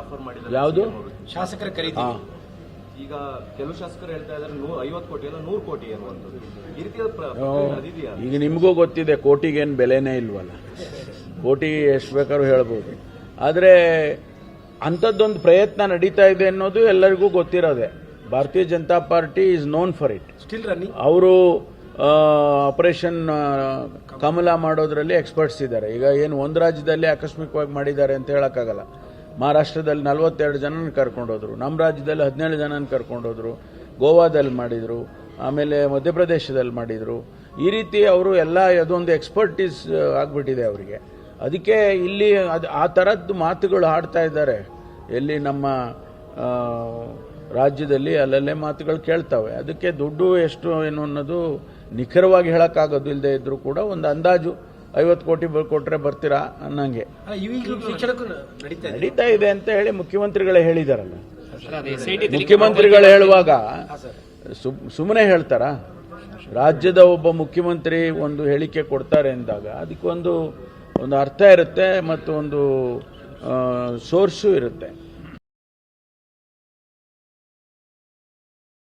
Offer ಮಾಡಿದ್ದಾರೆ ಯಾವುದು? ಶಾಸಕರ ಖರೀದಿ. ಈಗ ಕೆಲವು ಶಾಸಕರು ಹೇಳ್ತಾ ಇದ್ದಾರೆ ಐವತ್ತು ಕೋಟಿ ಅಲ್ಲ ನೂರು ಕೋಟಿ ಅನ್ನುವಂಥದ್ದು. ಈ ರೀತಿಯ ಈಗ ನಿಮಗೂ ಗೊತ್ತಿದೆ ಕೋಟಿಗೇನು ಬೆಲೆನೇ ಇಲ್ವಲ್ಲ. ಕೋಟಿ ಎಷ್ಟು ಬೇಕಾದ್ರೂ ಹೇಳ್ಬೋದು. ಆದರೆ ಅಂಥದ್ದೊಂದು ಪ್ರಯತ್ನ ನಡೀತಾ ಇದೆ ಅನ್ನೋದು ಎಲ್ಲರಿಗೂ ಗೊತ್ತಿರೋದೆ. Bharatiya Janata Party is known for it still running ಅವರು ಆಪರೇಷನ್ ಕಮಲ ಮಾಡೋದ್ರಲ್ಲಿ ಎಕ್ಸ್ಪರ್ಟ್ಸ್ ಇದ್ದಾರೆ. ಈಗ ಏನು ಒಂದು ರಾಜ್ಯದಲ್ಲಿ ಆಕಸ್ಮಿಕವಾಗಿ ಮಾಡಿದ್ದಾರೆ ಅಂತ ಹೇಳೋಕ್ಕಾಗಲ್ಲ. ಮಹಾರಾಷ್ಟ್ರದಲ್ಲಿ ನಲವತ್ತೆರಡು ಜನನ ಕರ್ಕೊಂಡೋದ್ರು ನಮ್ಮ ರಾಜ್ಯದಲ್ಲಿ ಹದಿನೇಳು ಜನನ ಕರ್ಕೊಂಡೋದ್ರು ಗೋವಾದಲ್ಲಿ ಮಾಡಿದರು. ಆಮೇಲೆ ಮಧ್ಯಪ್ರದೇಶದಲ್ಲಿ ಮಾಡಿದರು. ಈ ರೀತಿ ಅವರು ಎಲ್ಲ ಅದೊಂದು ಎಕ್ಸ್ಪರ್ಟೀಸ್ ಆಗಿಬಿಟ್ಟಿದೆ ಅವರಿಗೆ. ಅದಕ್ಕೆ ಇಲ್ಲಿ ಅದು ಆ ಥರದ್ದು ಮಾತುಗಳು ಆಡ್ತಾ ಇದ್ದಾರೆ. ಎಲ್ಲಿ ನಮ್ಮ ರಾಜ್ಯದಲ್ಲಿ ಅಲ್ಲಲ್ಲೇ ಮಾತುಗಳು ಕೇಳ್ತವೆ. ಅದಕ್ಕೆ ದುಡ್ಡು ಎಷ್ಟು ಏನು ಅನ್ನೋದು ನಿಖರವಾಗಿ ಹೇಳೋಕ್ಕಾಗೋದು ಇಲ್ಲದೆ ಇದ್ರೂ ಕೂಡ ಒಂದು ಅಂದಾಜು. ಐವತ್ತು ಕೋಟಿ ಕೊಟ್ಟರೆ ಕೊಟ್ರೆ ಬರ್ತೀರಾ ಅನ್ನಂಗೆ. ಇದೆ. ನಡೀತಾ ಇದೆ ಅಂತ ಹೇಳಿ ಮುಖ್ಯಮಂತ್ರಿಗಳೇ ಹೇಳಿದಾರಲ್ಲ. ಮುಖ್ಯಮಂತ್ರಿಗಳು ಹೇಳುವಾಗ ಸುಮ್ಮನೆ ಹೇಳ್ತಾರಾ? ರಾಜ್ಯದ ಒಬ್ಬ ಮುಖ್ಯಮಂತ್ರಿ ಒಂದು ಹೇಳಿಕೆ ಕೊಡ್ತಾರೆ ಅಂದಾಗ ಅದಕ್ಕೊಂದು ಒಂದು ಅರ್ಥ ಇರುತ್ತೆ ಮತ್ತು ಒಂದು ಸೋರ್ಸು ಇರುತ್ತೆ.